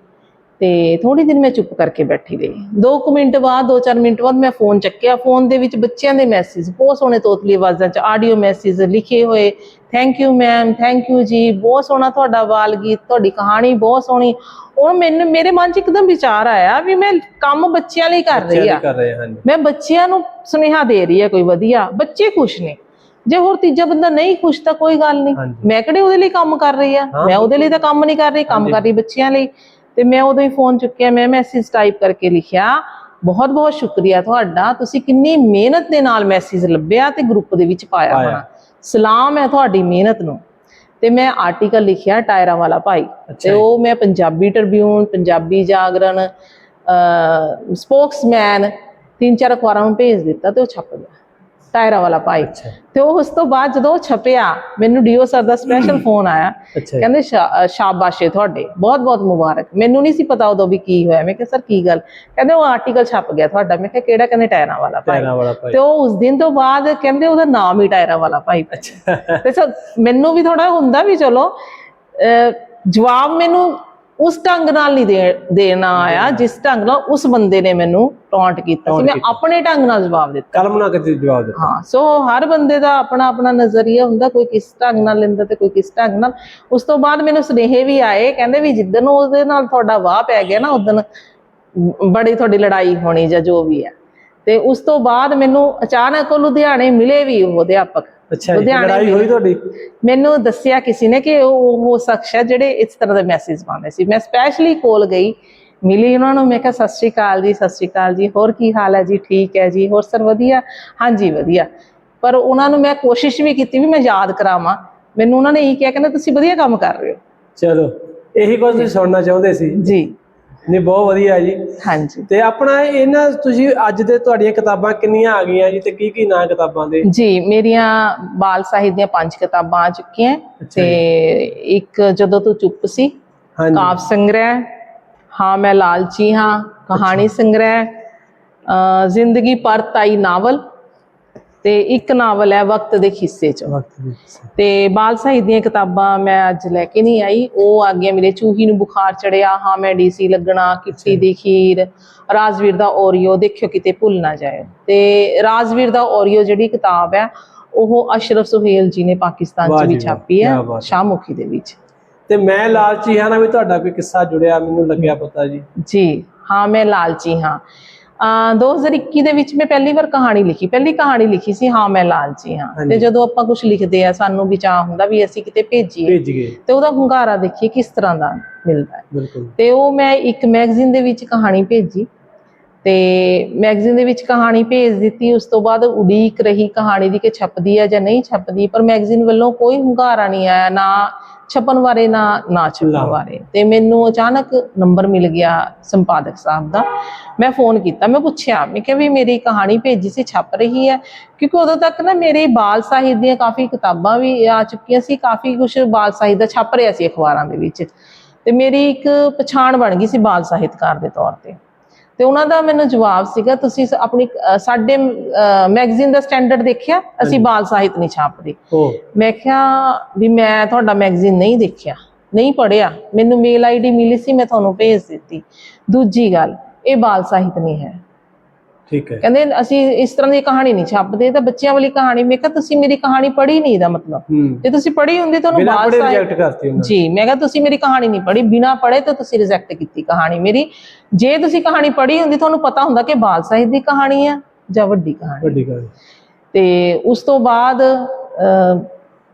ਤੇ ਥੋੜੀ ਦਿਨ ਮੈਂ ਚੁੱਪ ਕਰਕੇ ਬੈਠੀ ਰਹੀ। 2 ਮਿੰਟ ਬਾਅਦ 2-4 ਮਿੰਟ ਬਾਅਦ ਮੈਂ ਫੋਨ ਚੱਕਿਆ। ਫੋਨ ਦੇ ਵਿੱਚ ਬੱਚਿਆਂ ਦੇ ਮੈਸੇਜ ਬਹੁਤ ਸੋਹਣੇ ਤੋਤਲੀ ਆਵਾਜ਼ਾਂ 'ਚ ਆਡੀਓ ਮੈਸੇਜ ਲਿਖੇ ਹੋਏ। Thank you ma'am thank you ji. ਬਹੁਤ ਸੋਹਣਾ ਤੁਹਾਡਾ ਬਾਲ ਗੀਤ ਤੁਹਾਡੀ ਕਹਾਣੀ ਬਹੁਤ ਸੋਹਣੀ। ਉਹ ਮੈਨੂੰ ਮੇਰੇ ਮਨ 'ਚ ਇੱਕਦਮ ਵਿਚਾਰ ਆਇਆ ਵੀ ਮੈਂ ਕੰਮ ਬੱਚਿਆਂ ਲਈ ਕਰ ਰਹੀ ਆ। ਮੈਂ ਬੱਚਿਆਂ ਨੂੰ ਸੁਨੇਹਾ ਦੇ ਰਹੀ ਹੈ ਕੋਈ ਵਧੀਆ। ਬੱਚੇ ਖੁਸ਼ ਨੇ। ਜੇ ਹੋਰ ਤੀਜਾ ਬੰਦਾ ਨਹੀਂ ਖੁਸ਼ ਤਾਂ ਕੋਈ ਗੱਲ ਨਹੀਂ। ਮੈਂ ਕਿਹੜੇ ਉਹਦੇ ਲਈ ਕੰਮ ਕਰ ਰਹੀ ਆ? ਮੈਂ ਉਹਦੇ ਲਈ ਤਾਂ ਕੰਮ ਨਹੀਂ ਕਰ ਰਹੀ ਕੰਮ। ਕਰ ਰਹੀ ਬੱਚਿਆਂ ਲਈ। ਤੇ ਮੈਂ ਉਦੋਂ ਹੀ ਫੋਨ ਚੁੱਕਿਆ ਮੈਂ ਮੈਸੇਜ ਟਾਈਪ ਕਰਕੇ ਲਿਖਿਆ ਬਹੁਤ ਬਹੁਤ ਸ਼ੁਕਰੀਆ ਤੁਹਾਡਾ ਤੁਸੀਂ ਕਿੰਨੀ ਮਿਹਨਤ ਦੇ ਨਾਲ ਮੈਸੇਜ ਲੱਭਿਆ ਤੇ ਗਰੁੱਪ ਦੇ ਵਿੱਚ ਪਾਇਆ। ਹੋਣਾ ਸਲਾਮ ਹੈ ਤੁਹਾਡੀ ਮਿਹਨਤ ਨੂੰ ਤੇ ਮੈਂ ਆਰਟੀਕਲ ਲਿਖਿਆ ਟਾਇਰਾਂ ਵਾਲਾ ਭਾਈ ਤੇ। ਉਹ ਮੈਂ ਪੰਜਾਬੀ ਟ੍ਰਿਬਿਊਨ ਪੰਜਾਬੀ ਜਾਗਰਣ ਸਪੋਕਸਮੈਨ ਤਿੰਨ ਚਾਰ ਅਖਬਾਰਾਂ ਨੂੰ ਭੇਜ ਦਿੱਤਾ ਤੇ ਉਹ ਛਪ ਗਿਆ ਟਾਇਰਾਂ ਵਾਲਾ ਭਾਈ ਤੇ ਉਹ ਉਸ ਤੋਂ ਬਾਅਦ ਜਦੋਂ ਛਪਿਆ ਮੈਨੂੰ ਡੀਓ ਸਰ ਦਾ ਸਪੈਸ਼ਲ ਫੋਨ ਆਇਆ। ਕਹਿੰਦੇ ਸ਼ਾਬਾਸ਼ ਤੁਹਾਡੇ ਬਹੁਤ ਬਹੁਤ ਮੁਬਾਰਕ। ਮੈਨੂੰ ਨਹੀਂ ਸੀ ਪਤਾ ਉਦੋਂ ਵੀ ਕੀ ਹੋਇਆ। ਮੈਂ ਕਿਹਾ ਸਰ ਕੀ ਗੱਲ? ਕਹਿੰਦੇ ਉਹ ਆਰਟੀਕਲ ਛਪ ਗਿਆ ਤੁਹਾਡਾ। ਮੈਂ ਕਿਹਾ ਕਿਹੜਾ? ਕਹਿੰਦੇ ਟਾਇਰਾਂ ਵਾਲਾ ਭਾਈ ਤੇ ਉਹ ਉਸ ਦਿਨ ਤੋਂ ਬਾਅਦ ਕਹਿੰਦੇ ਉਹਦਾ ਨਾਮ ਹੀ ਟਾਇਰਾਂ ਵਾਲਾ ਭਾਈ ਤੇ ਮੈਨੂੰ ਵੀ ਥੋੜਾ ਹੁੰਦਾ ਵੀ ਚਲੋ ਜਵਾਬ ਮੈਨੂੰ ਉਸ ਢੰਗ ਨਾਲ ਨਹੀਂ ਦੇਣਾ ਆਇਆ ਜਿਸ ਢੰਗ ਨਾਲ ਉਸ ਬੰਦੇ ਨੇ ਮੈਨੂੰ ਟੌਂਟ ਕੀਤਾ ਸੀ। ਮੈਂ। ਆਪਣੇ ਢੰਗ ਨਾਲ ਜਵਾਬ ਦਿੱਤਾ। ਕਲਮ ਨਾ ਕਿਤੇ ਜਵਾਬ ਦਿੱਤਾ? ਹਾਂ ਸੋ ਹਰ ਬੰਦੇ ਦਾ ਆਪਣਾ ਆਪਣਾ ਨਜ਼ਰੀਆ ਹੁੰਦਾ ਕੋਈ ਕਿਸ ਢੰਗ ਨਾਲ ਲੈਂਦਾ ਤੇ ਕੋਈ ਕਿਸ ਢੰਗ ਨਾਲ। ਉਸ ਤੋਂ ਬਾਅਦ ਮੈਨੂੰ ਸੁਨੇਹੇ ਵੀ ਆਏ ਕਹਿੰਦੇ ਵੀ ਜਿੱਦਨ ਉਹਦੇ ਨਾਲ ਤੁਹਾਡਾ ਵਾਹ ਪੈ ਗਿਆ ਨਾ ਉਦਨ ਬੜੀ ਤੁਹਾਡੀ ਲੜਾਈ ਹੋਣੀ ਜਾਂ ਜੋ ਵੀ ਹੈ। ਤੇ ਉਸ ਤੋਂ ਬਾਅਦ ਮੈਨੂੰ ਅਚਾਨਕ ਉਹ ਲੁਧਿਆਣੇ ਮਿਲੇ ਵੀ ਉਹ ਅਧਿਆਪਕ। ਅੱਛਾ ਜੀ ਲੜਾਈ। ਹੋਈ ਤੁਹਾਡੀ? ਮੈਨੂੰ ਦੱਸਿਆ ਕਿਸੇ ਨੇ ਕਿ ਉਹ ਉਹ ਸ਼ਖਸ ਹੈ ਜਿਹੜੇ ਇਸ ਤਰ੍ਹਾਂ ਦੇ ਮੈਸੇਜ ਪਾਉਂਦੇ ਸੀ। ਮੈਂ ਸਪੈਸ਼ਲੀ ਕੋਲ ਗਈ ਮਿਲੀ ਉਹਨਾਂ ਨੂੰ ਮੈਂ ਕਿਹਾ ਸਤਿ ਸ਼੍ਰੀ ਅਕਾਲ ਜੀ ਸਤਿ ਸ਼੍ਰੀ ਅਕਾਲ ਜੀ ਹੋਰ ਕੀ ਹਾਲ ਹੈ ਜੀ? ਠੀਕ ਹੈ ਜੀ ਹੋਰ ਸਰ ਵਧੀਆ? ਹਾਂਜੀ ਵਧੀਆ। ਪਰ ਉਹਨਾਂ ਨੂੰ ਮੈਂ ਕੋਸ਼ਿਸ਼ ਵੀ ਕੀਤੀ ਵੀ ਮੈਂ ਯਾਦ ਕਰਾਵਾਂ। ਮੈਨੂੰ ਉਹਨਾਂ ਨੇ ਇਹ ਕਿਹਾ ਕਹਿੰਦੇ ਤੁਸੀਂ ਵਧੀਆ ਕੰਮ ਕਰ ਰਹੇ ਹੋ। ਚਲੋ ਇਹੀ ਕੁਝ ਤੁਸੀਂ ਸੁਣਨਾ ਚਾਹੁੰਦੇ ਸੀ? ਜੀ। ਨਹੀਂ ਬਹੁਤ ਵਧੀਆ ਜੀ। ਹਾਂਜੀ। ਤੇ ਆਪਣਾ ਇਹਨਾਂ ਤੁਸੀਂ ਅੱਜ ਦੇ ਤੁਹਾਡੀਆਂ ਕਿਤਾਬਾਂ ਕਿੰਨੀਆਂ ਆ ਗਈਆਂ ਜੀ ਤੇ ਕੀ ਕੀ ਨਾਂ ਕਿਤਾਬਾਂ ਦੇ? ਜੀ ਮੇਰੀਆਂ ਬਾਲ ਸਾਹਿਤ ਦੀਆਂ ਪੰਜ ਕਿਤਾਬਾਂ ਆ ਚੁੱਕੀਆਂ। ਤੇ ਇੱਕ ਜਦੋਂ ਤੂੰ ਚੁੱਪ ਸੀ ਹਾਂਜੀ। ਕਾਵ ਸੰਗ੍ਰਹਿ ਹਾਂ ਮੈਂ ਲਾਲਚੀ ਹਾਂ ਕਹਾਣੀ ਸੰਗ੍ਰਹਿ ਜ਼ਿੰਦਗੀ ਪਰਤ ਆਈ ਨਾਵਲ ਤੇ ਇੱਕ ਨਾਵਲ ਹੈ ਵਕਤ ਦੇ ਖਿੱਸੇ ਚ। ਤੇ ਬਾਲ ਸਾਹਿਤ ਦੀਆਂ ਕਿਤਾਬਾਂ ਮੈਂ ਅੱਜ ਲੈ ਕੇ ਨਹੀਂ ਆਈ। ਉਹ ਆ ਗਈਆਂ ਮੇਰੇ ਚੂਹੀ ਨੂੰ ਬੁਖਾਰ ਚੜਿਆ ਹਾਂ ਮੈਂ ਡੀਸੀ ਲੱਗਣਾ ਕਿੱਟੀ ਦੀ ਖੀਰ ਰਾਜਵੀਰ ਦਾ ਔਰੀਓ ਦੇਖਿਓ ਕਿਤੇ ਭੁੱਲ ਨਾ ਜਾਏ ਤੇ ਰਾਜਵੀਰ ਦਾ ਔਰੀਓ ਜਿਹੜੀ ਕਿਤਾਬ ਹੈ ਉਹ ਅਸ਼ਰਫ ਸੁਹੇਲ ਜੀ ਨੇ ਪਾਕਿਸਤਾਨ ਚ ਵੀ ਛਾਪੀ ਹੈ। ਸ਼ਾਹਮੁਖੀ ਦੇ ਵਿੱਚ। ਤੇ ਮੈਂ ਲਾਲਚੀ ਹਾਂ ਨਾ ਵੀ ਤੁਹਾਡਾ ਕੋਈ ਕਿੱਸਾ ਜੁੜਿਆ ਮੈਨੂੰ ਲੱਗਿਆ ਪਤਾ ਜੀ। ਜੀ ਹਾਂ ਮੈਂ ਲਾਲਚੀ ਹਾਂ। 2021 ਦੇ ਵਿੱਚ ਮੈਂ ਪਹਿਲੀ ਵਾਰ ਕਹਾਣੀ ਲਿਖੀ। ਪਹਿਲੀ ਕਹਾਣੀ ਲਿਖੀ ਸੀ ਹਾਂ ਮੈਂ ਲਾਲਚੀ ਹਾਂ। ਤੇ ਜਦੋਂ ਆਪਾਂ ਕੁਝ ਲਿਖਦੇ ਆ ਸਾਨੂੰ ਵੀ ਚਾਹ ਹੁੰਦਾ ਵੀ ਅਸੀਂ ਕਿਤੇ ਭੇਜੀਏ। ਤੇ ਉਹਦਾ ਹੁੰਗਾਰਾ ਦੇਖੀਏ ਕਿਸ ਤਰ੍ਹਾਂ ਦਾ ਮਿਲਦਾ ਹੈ। ਤੇ ਉਹ ਮੈਂ ਇੱਕ ਮੈਗਜ਼ੀਨ ਦੇ ਵਿੱਚ ਕਹਾਣੀ ਭੇਜੀ। ਤੇ ਮੈਗਜ਼ੀਨ ਦੇ ਵਿੱਚ ਕਹਾਣੀ ਭੇਜ ਦਿੱਤੀ ਉਸ ਤੋਂ ਬਾਅਦ ਉਡੀਕ ਰਹੀ ਕਹਾਣੀ ਦੀ ਕਿ ਛਪਦੀ ਹੈ ਜਾਂ ਨਹੀਂ ਛਪਦੀ ਪਰ ਮੈਗਜ਼ੀਨ ਵੱਲੋਂ ਕੋਈ ਹੁੰਗਾਰਾ ਨਹੀਂ ਆਇਆ ਨਾ ਛਪਣ ਬਾਰੇ ਨਾ ਨਾ ਛਪਣ। ਬਾਰੇ। ਤੇ ਮੈਨੂੰ ਅਚਾਨਕ ਨੰਬਰ ਮਿਲ ਗਿਆ ਸੰਪਾਦਕ ਸਾਹਿਬ ਦਾ। ਮੈਂ ਫੋਨ ਕੀਤਾ ਮੈਂ ਪੁੱਛਿਆ ਮੈਂ ਕਿਹਾ ਵੀ ਮੇਰੀ ਕਹਾਣੀ ਭੇਜੀ ਸੀ ਛਪ ਰਹੀ ਹੈ। ਕਿਉਂਕਿ ਉਦੋਂ ਤੱਕ ਨਾ ਮੇਰੇ ਬਾਲ ਸਾਹਿਤ ਦੀਆਂ ਕਾਫੀ ਕਿਤਾਬਾਂ ਵੀ ਆ ਚੁੱਕੀਆਂ ਸੀ ਕਾਫੀ ਕੁਝ ਬਾਲ ਸਾਹਿਤ ਦਾ ਛਪ ਰਿਹਾ ਸੀ ਅਖਬਾਰਾਂ ਦੇ ਵਿੱਚ। ਤੇ ਮੇਰੀ ਇੱਕ ਪਛਾਣ ਬਣ ਗਈ ਸੀ ਬਾਲ ਸਾਹਿਤਕਾਰ ਦੇ ਤੌਰ ਤੇ। ਤੇ ਉਹਨਾਂ ਦਾ ਮੈਨੂੰ ਜਵਾਬ ਸੀਗਾ ਤੁਸੀਂ ਆਪਣੀ ਸਾਡੇ ਮੈਗਜ਼ੀਨ ਦਾ ਸਟੈਂਡਰਡ ਦੇਖਿਆ? ਅਸੀਂ ਬਾਲ ਸਾਹਿਤ ਨਹੀਂ ਛਾਪਦੇ। ਮੈਂ ਕਿਹਾ ਵੀ ਮੈਂ ਤੁਹਾਡਾ ਮੈਗਜ਼ੀਨ ਨਹੀਂ ਦੇਖਿਆ ਨਹੀਂ ਪੜਿਆ ਮੈਨੂੰ ਮੇਲ ਆਈਡੀ ਮਿਲੀ ਸੀ ਮੈਂ ਤੁਹਾਨੂੰ ਭੇਜ ਦਿੱਤੀ। ਦੂਜੀ ਗੱਲ ਇਹ ਬਾਲ ਸਾਹਿਤ ਨਹੀਂ ਹੈ। ਠੀਕ ਹੈ। ਕਹਿੰਦੇ ਅਸੀਂ ਇਸ ਤਰ੍ਹਾਂ ਦੀ ਕਹਾਣੀ ਨਹੀਂ ਛਾਪਦੇ ਤਾਂ ਬੱਚਿਆਂ ਵਾਲੀ ਕਹਾਣੀ ਮੈਂ ਕਿਹਾ ਤੁਸੀਂ ਮੇਰੀ ਕਹਾਣੀ ਪੜ੍ਹੀ ਨਹੀਂ ਦਾ ਮਤਲਬ। ਹੂੰ। ਜੇ ਤੁਸੀਂ ਪੜ੍ਹੀ ਹੁੰਦੀ ਤੁਹਾਨੂੰ ਪੜੇ ਸਾਹਿਤ ਰਿਜੈਕਟ ਕਰਤੀ ਉਹਨਾਂ ਜੀ ਮੈਂ ਕਿਹਾ ਤੁਸੀਂ ਮੇਰੀ ਕਹਾਣੀ ਨਹੀਂ ਪੜ੍ਹੀ ਬਿਨਾ ਪੜ੍ਹੇ ਤਾਂ ਤੁਸੀਂ ਰਿਜੈਕਟ ਕੀਤੀ ਕਹਾਣੀ ਮੇਰੀ। ਜੇ ਤੁਸੀਂ ਕਹਾਣੀ ਪੜ੍ਹੀ ਹੁੰਦੀ ਤੁਹਾਨੂੰ ਪਤਾ ਹੁੰਦਾ ਕਿ ਬਾਲ ਸਾਹਿਤ ਦੀ ਕਹਾਣੀ ਆ ਜਾਂ ਵੱਡੀ ਕਹਾਣੀ। ਵੱਡੀ ਗੱਲ ਤੇ ਉਸ ਤੋਂ ਬਾਅਦ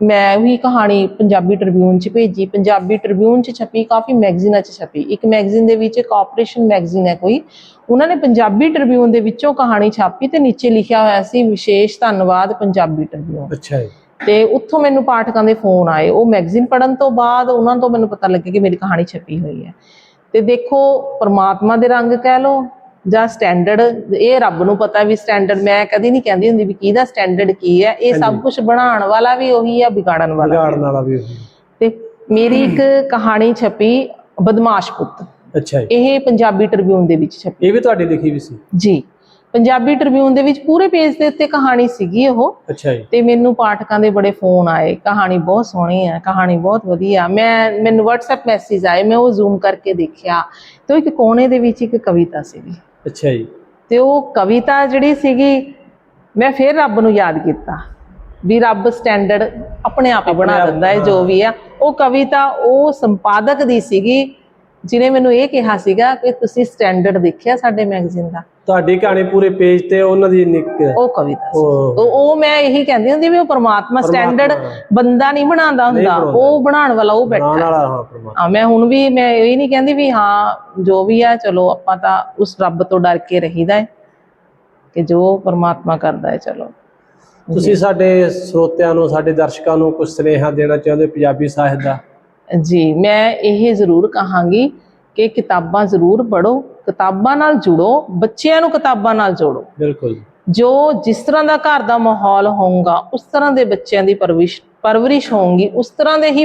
ਮੈਂ ਵੀ ਕਹਾਣੀ ਪੰਜਾਬੀ ਟ੍ਰਿਬਿਊਨ ਚ ਭੇਜੀ। ਪੰਜਾਬੀ ਟ੍ਰਿਬਿਊਨ ਚ ਛਪੀ ਕਾਫੀ ਮੈਗਜ਼ੀਨਾਂ ਚ ਛਪੀ। ਇੱਕ ਮੈਗਜ਼ੀਨ ਦੇ ਵਿੱਚ ਕਾਰਪੋਰੇਸ਼ਨ ਮੈਗਜ਼ੀਨ ਹੈ ਕੋਈ। ਉਹਨਾਂ ਨੇ ਪੰਜਾਬੀ ਟ੍ਰਿਬਿਊਨ ਦੇ ਵਿੱਚੋਂ ਕਹਾਣੀ ਛਾਪੀ ਤੇ ਨੀਚੇ ਲਿਖਿਆ ਹੋਇਆ ਸੀ ਵਿਸ਼ੇਸ਼ ਧੰਨਵਾਦ ਪੰਜਾਬੀ ਟ੍ਰਿਬਿਊਨ ਅੱਛਾ ਜੀ। ਤੇ ਉੱਥੋਂ ਮੈਨੂੰ ਪਾਠਕਾਂ ਦੇ ਫੋਨ ਆਏ। ਉਹ ਮੈਗਜ਼ੀਨ ਪੜਨ ਤੋਂ ਬਾਅਦ ਉਹਨਾਂ ਤੋਂ ਮੈਨੂੰ ਪਤਾ ਲੱਗਿਆ ਕਿ ਮੇਰੀ ਕਹਾਣੀ ਛਪੀ ਹੋਈ ਹੈ। ਤੇ ਦੇਖੋ ਪ੍ਰਮਾਤਮਾ ਦੇ ਰੰਗ ਕਹਿ ਲਓ ਜਾਂ ਸਟੈਂਡਰਡ ਇਹ ਰੱਬ ਨੂੰ ਪਤਾ ਵੀ ਸਟੈਂਡਰਡ ਮੈਂ ਕਦੀ ਨਹੀਂ ਕਹਿੰਦੀ ਹੁੰਦੀ ਵੀ ਕਿਹਦਾ ਸਟੈਂਡਰਡ ਕੀ ਹੈ ਇਹ ਸਭ। ਕੁਝ ਬਣਾਉਣ ਵਾਲਾ ਵੀ ਉਹੀ ਆ ਵਿਗਾੜਨ ਵਾਲਾ ਵਿਗਾੜਨ ਵਾਲਾ ਵੀ ਉਹੀ ਤੇ ਮੇਰੀ ਇੱਕ ਕਹਾਣੀ ਛਪੀ ਬਦਮਾਸ਼ ਪੁੱਤ। ਅੱਛਾ ਜੀ। ਇਹ ਪੰਜਾਬੀ ਟ੍ਰਿਬਿਊਨ ਦੇ ਵਿੱਚ ਛਪੀ। ਇਹ ਵੀ ਤੁਹਾਡੀ ਲਿਖੀ ਵੀ ਸੀ? ਜੀ। ਪੰਜਾਬੀ ਟ੍ਰਿਬਿਊਨ ਦੇ ਵਿੱਚ ਪੂਰੇ ਪੇਜ ਦੇ ਉੱਤੇ ਕਹਾਣੀ ਸੀਗੀ ਉਹ। ਅੱਛਾ ਜੀ। ਤੇ ਮੈਨੂੰ ਪਾਠਕਾਂ ਦੇ ਬੜੇ ਫੋਨ ਆਏ। ਕਹਾਣੀ ਬਹੁਤ ਸੋਹਣੀ ਹੈ ਕਹਾਣੀ ਬਹੁਤ ਵਧੀਆ। ਮੈਂ ਮੈਨੂੰ WhatsApp ਮੈਸੇਜ ਆਏ ਮੈਂ ਉਹ ਜ਼ੂਮ ਕਰਕੇ ਦੇਖਿਆ। ਤੇ ਇੱਕ ਕੋਨੇ ਦੇ ਵਿੱਚ ਇੱਕ ਕਵਿਤਾ ਸੀਗੀ। ਅੱਛਾ ਜੀ। ਤੇ ਉਹ ਕਵਿਤਾ ਜਿਹੜੀ ਸੀਗੀ ਮੈਂ ਫਿਰ ਰੱਬ ਨੂੰ ਯਾਦ ਕੀਤਾ ਵੀ ਰੱਬ ਸਟੈਂਡਰਡ ਆਪਣੇ ਆਪ ਹੀ ਬਣਾ ਦਿੰਦਾ ਹੈ ਜੋ ਵੀ ਆ ਉਹ ਕਵਿਤਾ ਉਹ ਸੰਪਾਦਕ ਦੀ ਸੀਗੀ ਜਿਨੇ ਮੈਨੂੰ ਇਹ ਕਿਹਾ ਸੀਗਾ ਕਿ ਤੁਸੀਂ ਸਟੈਂਡਰਡ ਦੇਖਿਆ ਸਾਡੇ ਮੈਗਜ਼ੀਨ ਦਾ। ਤੁਹਾਡੀ ਕਹਾਣੀ ਪੂਰੇ ਪੇਜ ਤੇ ਉਹਨਾਂ ਦੀ ਨਿਕ ਉਹ ਕਵਿਤਾ ਸੀ। ਉਹ ਉਹ ਉਹ ਮੈਂ ਇਹੀ ਕਹਿੰਦੀ ਹੁੰਦੀ ਵੀ ਉਹ ਪਰਮਾਤਮਾ ਸਟੈਂਡਰਡ ਬੰਦਾ ਨਹੀਂ ਬਣਾਉਂਦਾ ਹੁੰਦਾ। ਬਣਾਉਂਦਾ। ਉਹ ਬਣਾਉਣ ਵਾਲਾ ਉਹ ਬੈਠਾ। ਬਣਾਉਣ ਵਾਲਾ ਹਾਂ ਪਰਮਾਤਮਾ। ਹਾਂ ਮੈਂ ਹੁਣ ਵੀ ਮੈਂ ਇਹ ਨਹੀਂ ਕਹਿੰਦੀ ਵੀ ਹਾਂ ਜੋ ਵੀ ਆ ਚਲੋ ਆਪਾਂ ਤਾਂ ਉਸ ਰੱਬ ਤੋਂ ਡਰ ਕੇ ਰਹੀਦਾ ਹੈ ਕਿ ਜੋ ਪਰਮਾਤਮਾ ਕਰਦਾ ਹੈ ਚਲੋ। ਤੁਸੀਂ ਸਾਡੇ ਸਰੋਤਿਆਂ ਨੂੰ ਸਾਡੇ ਦਰਸ਼ਕਾਂ ਨੂੰ ਕੁਝ ਸੁਨੇਹਾ ਦੇਣਾ ਚਾਹੁੰਦੇ ਹੋ ਪੰਜਾਬੀ ਸਾਹਿਤ ਦਾ? ਜੀ ਮੈਂ ਇਹ ਜ਼ਰੂਰ ਕਹਾਂਗੀ ਕਿ ਕਿਤਾਬਾਂ ਜ਼ਰੂਰ ਪੜ੍ਹੋ ਕਿਤਾਬਾਂ ਨਾਲ ਜੁੜੋ ਬੱਚਿਆਂ ਨੂੰ ਕਿਤਾਬਾਂ ਨਾਲ ਜੋੜੋ। ਬਿਲਕੁਲ। ਜੋ ਜਿਸ ਤਰ੍ਹਾਂ ਦਾ ਘਰ ਦਾ ਮਾਹੌਲ ਹੋਊਗਾ ਉਸ ਤਰ੍ਹਾਂ ਦੇ ਬੱਚਿਆਂ ਦੀ ਪਰਵਿਸ਼ ਪਰਵਰਿਸ਼ ਹੋਊਗੀ ਉਸ ਤਰ੍ਹਾਂ ਦੇ ਹੀ